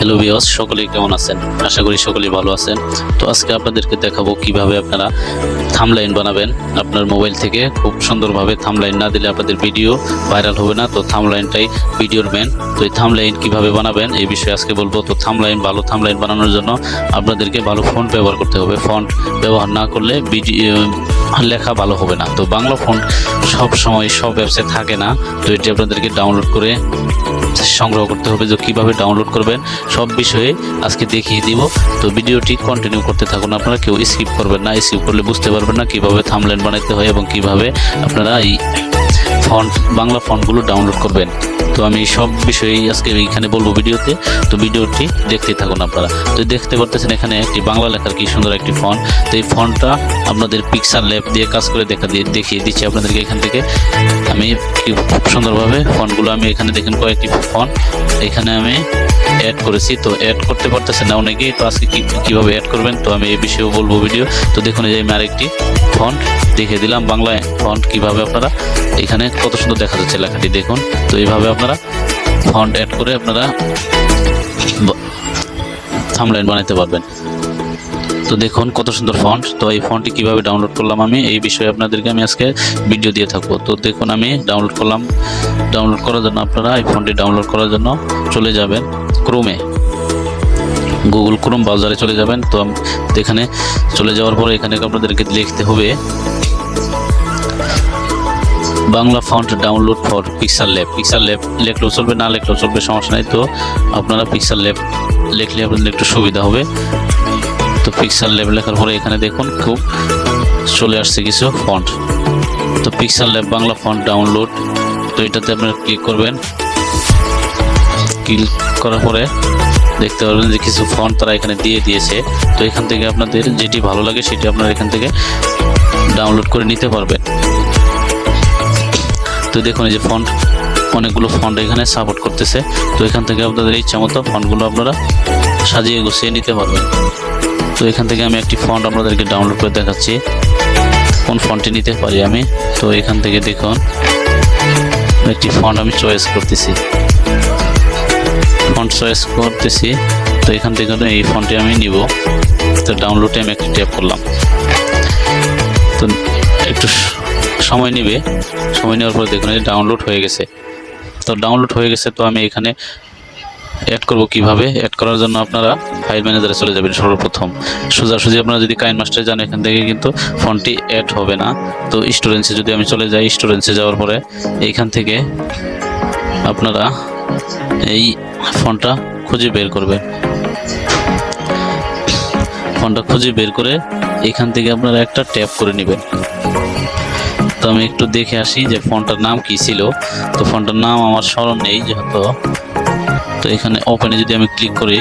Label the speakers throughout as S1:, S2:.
S1: Hello বিয়স সকলেই কেমন আছেন? আশা করি সকলেই ভালো আছেন। তো আজকে আপনাদেরকে দেখাবো কীভাবে আপনারা থামলাইন বানাবেন। আপনার মোবাইল থেকে খুব সুন্দরভাবে থামলাইন না দিলে আপনাদের ভিডিও ভাইরাল হবে না। তো থামলাইনটাই ভিডিওর মেন তো এই থামলাইন কীভাবে বানাবেন, এই বিষয়ে আজকে বলব। তো থামলাইন, ভালো থামলাইন বানানোর জন্য আপনাদেরকে ভালো ফন্ট ব্যবহার করতে হবে। ফন্ট ব্যবহার না করলে ভিডিও লেখা ভালো হবে না। তো বাংলা ফন্ট সব সময় সব অ্যাপসে থাকে না। তো এটি আপনাদেরকে ডাউনলোড করে সংগ্রহ করতে হবে যে কীভাবে ডাউনলোড করবেন। সব বিষয়ে আজকে দেখিয়ে দিব। তো ভিডিওটি কন্টিনিউ করতে থাকুন আপনারা, কেউ স্কিপ করবেন না স্কিপ করলে বুঝতে পারবেন না কীভাবে থামলাইন বানাইতে হয় এবং কীভাবে আপনারা এই ফন্ট বাংলা ফন্টগুলো ডাউনলোড করবেন। তো আমি সব বিষয়েই আজকে এইখানে বলব ভিডিওতে। তো ভিডিওটি দেখতে থাকুন আপনারা। তো দেখতে পারতেছেন এখানে একটি বাংলা লেখার কি সুন্দর একটি ফন্ট। তো এই ফন্টটা আপনাদের পিক্সার ল্যাব দিয়ে কাজ করে দেখা দিয়ে, দেখিয়ে দিচ্ছি আপনাদেরকে এখান থেকে। আমি খুব সুন্দরভাবে ফন্টগুলো আমি এখানে দেখেন কয়েকটি ফন্ট। এখানে আমি অ্যাড করেছি, তো অ্যাড করতে পারতেছে না অনেকেই। তো আজকে কীভাবে অ্যাড করবেন? তো আমি এই বিষয়েও বলব ভিডিও। তো দেখুন যে আমি আরেকটি ফন্ট দেখিয়ে দিলাম, বাংলায় ফন্ট কীভাবে আপনারা এখানে কত সুন্দর দেখা যাচ্ছে লেখাটি। দেখুন, তো এইভাবে আপনারা ফন্ট অ্যাড করে আপনারা থামলাইন বানাতে পারবেন। তো দেখুন কত সুন্দর ফন্ট তো এই ফন্টটি কীভাবে ডাউনলোড করলাম আমি, এই বিষয়ে আপনাদেরকে আমি আজকে ভিডিও দিয়ে থাকব। তো দেখুন আমি ডাউনলোড করলাম। ডাউনলোড করার জন্য আপনারা এই ফন্টটি ডাউনলোড করার জন্য চলে যাবেন ক্রোমে গুগল ক্রোম ব্রাউজারে চলে যাবেন। তো এখানে চলে যাওয়ার পরে এখানে আপনাদেরকে লিখতে হবে Bangla font download for Pixel Lab Pixel Lab লেখলেও চলবে, না লেখলেও চলবে, সমস্যা নাই তো। আপনারা পিক্সার ল্যাব লেখলে আপনাদের একটু সুবিধা হবে। তো পিক্সার ল্যাব লেখার পরে এখানে দেখুন, খুব চলে আসছে কিছু ফন্ট তো Pixel Lab Bangla font download তো এটাতে আপনারা ক্লিক করবেন। ক্লিক করার পরে দেখতে পারবেন যে কিছু ফন্ট তারা এখানে দিয়ে দিয়েছে। তো এখান থেকে আপনাদের যেটি ভালো লাগে সেটি আপনারা এখান থেকে ডাউনলোড করে নিতে পারবেন। তো দেখুন এই যে ফন্ট অনেকগুলো ফন্ট এখানে সাপোর্ট করতেছে। তো এখান থেকে আপনাদের ইচ্ছা মতো ফন্টগুলো আপনারা সাজিয়ে গুছিয়ে নিতে পারবেন। তো এখান থেকে আমি একটি ফন্ট আপনাদেরকে ডাউনলোড করে দেখাচ্ছি, কোন ফন্টটি নিতে পারি আমি। তো এখান থেকে দেখুন, একটি ফন্ট আমি চয়েস করতেছি। ফন্ট চয়েস করতেছি, তো এখান থেকে এই ফন্টটি আমি নিব। তো ডাউনলোডে আমি একটি ট্যাপ করলাম। তো একটু সময় নেবে। সময় নেওয়ার পরে দেখুন ডাউনলোড হয়ে গেছে। তো ডাউনলোড হয়ে গেছে তো আমি এখানে অ্যাড করব কীভাবে? অ্যাড করার জন্য আপনারা ফাইল ম্যানেজারে চলে যাবেন সর্বপ্রথম। সোজাসুজি আপনারা যদি কাইন মাস্টার যান, এখান থেকে কিন্তু ফোনটি অ্যাড হবে না। তো স্টোরেন্সে যদি আমি চলে যাই স্টোরেন্সে যাওয়ার পরে এইখান থেকে আপনারা এই ফোনটা খুঁজে বের করবেন। ফোনটা খুঁজে বের করে এখান থেকে আপনারা একটা ট্যাপ করে নেবেন। তো আমি একটু দেখে আসি যে ফোনটার নাম কি ছিল। তো ফোনটার নাম আমার স্মরণ নেই যেহেতু। তো এখানে ওপেনে যদি আমি ক্লিক করি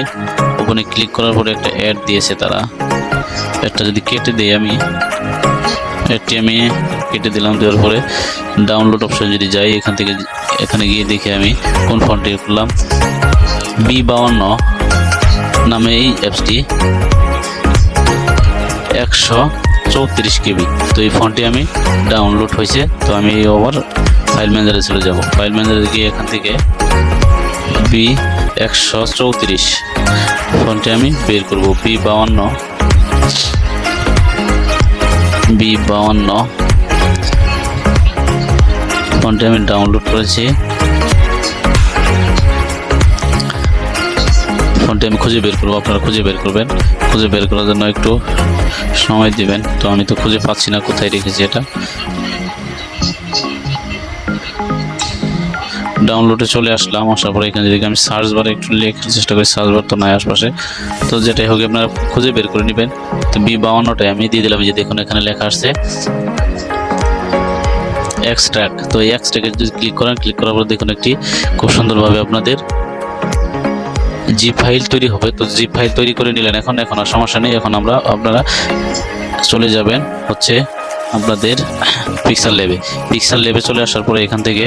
S1: ওপেনে ক্লিক করার পরে একটা অ্যাড দিয়েছে তারা। অ্যাডটা যদি কেটে দিই আমি অ্যাডটি আমি কেটে দিলাম, দেওয়ার পরে ডাউনলোড অপশন যদি যাই, এখান থেকে এখানে গিয়ে দেখে আমি কোন ফোনটি করলাম বি বাউন্ন নামে এই অ্যাপসটি একশো চৌত্রিশ কেবি। তো এই ফোনটি আমি ডাউনলোড হয়েছে, তো আমি আবার ফাইল ম্যানেজারে চলে যাব। ফাইল ম্যানেজারে গিয়ে এখান থেকে বি একশো চৌত্রিশ ফোনটি আমি বের করব। বি বাউন্ন বি বাউন্ন ফোনটি আমি ডাউনলোড করেছি। ফোনটি আমি খুঁজে বের করব, আপনারা খুঁজে বের করবেন। খুঁজে বের করার জন্য একটু সময় দিবেন। তো আমি তো খুঁজে পাচ্ছি না কোথায় রেখেছি এটা। ডাউনলোডে চলে আসলাম, আসার পরে এখানে যদি আমি সার্চ বারে একটু লেখার চেষ্টা করি সার্চ বার তো নাই আশপাশে। তো যেটাই হোক, আপনারা খুঁজে বের করে নেবেন। তো বি বাউন্নটাই আমি দিয়ে দিলাম যে দেখুন এখানে লেখা আসছে এক্সট্রাক তো এই এক্সট্রাকে যদি ক্লিক করেন ক্লিক করার পর দেখুন একটি খুব সুন্দরভাবে আপনাদের জি ফাইল তৈরি হবে, তো জি ফাইল তৈরি করে নিলেন, এখন এখন আর সমস্যা নেই, এখন আমরা, আপনারা চলে যাবেন হচ্ছে আপনাদের পিক্সার লেবে পিক্সার লেবে চলে আসার পরে এখান থেকে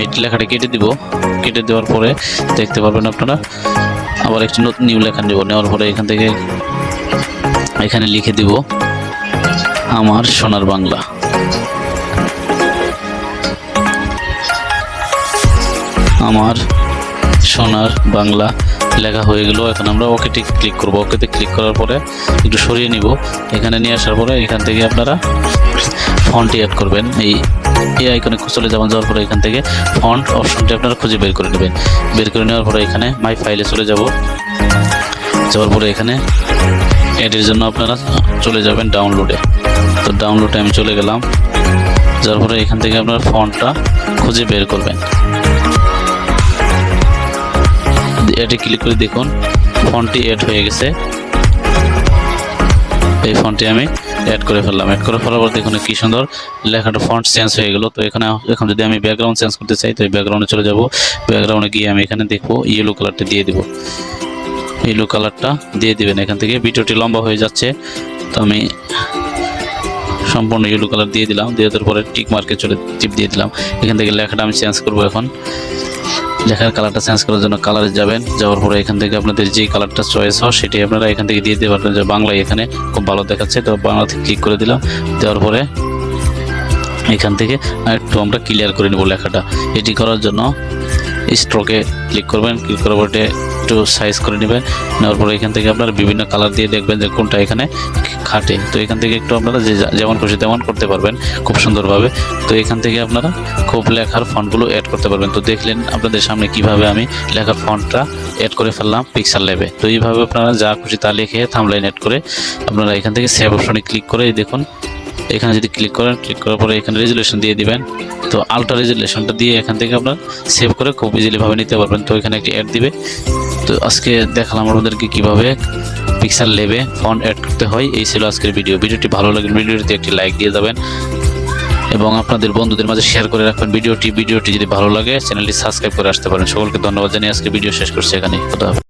S1: এই লেখাটা কেটে দিব। কেটে দেওয়ার পরে দেখতে পারবেন আপনারা, আবার একটি নতুন নিউ লেখা নেব। নেওয়ার পরে এখান থেকে এখানে লিখে দিব, আমার সোনার বাংলা। আমার সোনার বাংলা লেখা হয়ে গেল। এখন আমরা ওকেতে ক্লিক করব। ওকেতে ক্লিক করার পরে একটু সরিয়ে নিব। এখানে নিয়ে আসার পরে এখান থেকে আপনারা ফন্টটি অ্যাড করবেন। এই এই আইকনে চলে যাবেন যাওয়ার পরে এখান থেকে ফন্ট অপশনটি আপনারা খুঁজে বের করে নেবেন। বের করে নেওয়ার পরে এখানে মাই ফাইলে চলে যাব। যাওয়ার পরে এখানে এটির জন্য আপনারা চলে যাবেন ডাউনলোডে তো ডাউনলোডে আমি চলে গেলাম। যার পরে এখান থেকে আপনার ফন্টটা খুঁজে বের করবেন। এটি ক্লিক করে দেখুন ফোনটি অ্যাড হয়ে গেছে। এই ফোনটি আমি অ্যাড করে ফেললাম। অ্যাড করে ফেলার পর দেখুন কি সুন্দর লেখাটা ফন্ট চেঞ্জ হয়ে গেল। তো এখানে, এখন যদি আমি ব্যাকগ্রাউন্ড চেঞ্জ করতে চাই, তো ব্যাকগ্রাউন্ডে চলে যাব। ব্যাকগ্রাউন্ডে গিয়ে আমি এখানে দেখব ইয়েলো কালারটা দিয়ে দিব। ইয়েলো কালারটা দিয়ে দিবেন। এখান থেকে ভিডিওটি লম্বা হয়ে যাচ্ছে। তো আমি সম্পূর্ণ ইয়েলো কালার দিয়ে দিলাম। দিয়ে দেওয়ার পরে টিক মার্কে চলে টিপ দিয়ে দিলাম। এখান থেকে লেখাটা আমি চেঞ্জ করব এখন। লেখার কালারটা চেঞ্জ করার জন্য কালারে যাবেন। যাওয়ার পরে এখান থেকে আপনাদের যে কালারটা চয়েস হয়, সেটি আপনারা এখান থেকে দিয়ে দিতে পারবেন যে বাংলায় এখানে খুব ভালো দেখাচ্ছে। তো বাংলাতে ক্লিক করে দিলাম। দেওয়ার পরে এখান থেকে একটু আমরা ক্লিয়ার করে নেব লেখাটা। এটি করার জন্য স্ট্রোকে ক্লিক করবেন। ক্লিক করার পরে একটু সাইজ করে নেবেন। নেওয়ার পরে এখান থেকে আপনারা বিভিন্ন কালার দিয়ে দেখবেন যে কোনটা এখানে খাটে। তো এখান থেকে একটু আপনারা যে যেমন খুশি তেমন করতে পারবেন খুব সুন্দরভাবে। তো এখান থেকে আপনারা খুব লেখার ফন্টগুলো অ্যাড করতে পারবেন। তো দেখলেন আপনাদের সামনে কীভাবে আমি লেখার ফন্টটা অ্যাড করে ফেললাম পিক্সেল লেভে তো এইভাবে আপনারা যা খুশি তা লিখে থামলাইন অ্যাড করে আপনারা এখান থেকে সেভ অপশনে ক্লিক করে দেখুন এখানে যদি ক্লিক করেন ক্লিক করার পরে এখানে রেজুলেশন দিয়ে দিবেন। তো আলট্রা রেজুলেশনটা দিয়ে এখান থেকে আপনার সেভ করে খুব ইজিলি ভাবে নিতে পারবেন। তো এখানে একটি অ্যাড দিবে। তো আজকে দেখালাম আপনাদেরকে কীভাবে পিক্সেল লেভে ফন্ট অ্যাড করতে হয়। এই ছিল আজকের ভিডিও ভিডিওটি ভালো লাগলে ভিডিওটিতে একটি লাইক দিয়ে যাবেন এবং আপনাদের বন্ধুদের মাঝে শেয়ার করে রাখবেন ভিডিওটি। ভিডিওটি যদি ভালো লাগে চ্যানেলটি সাবস্ক্রাইব করে আসতে পারেন। সকলকে ধন্যবাদ জানিয়ে আজকে ভিডিও শেষ করছি এখানে কথা।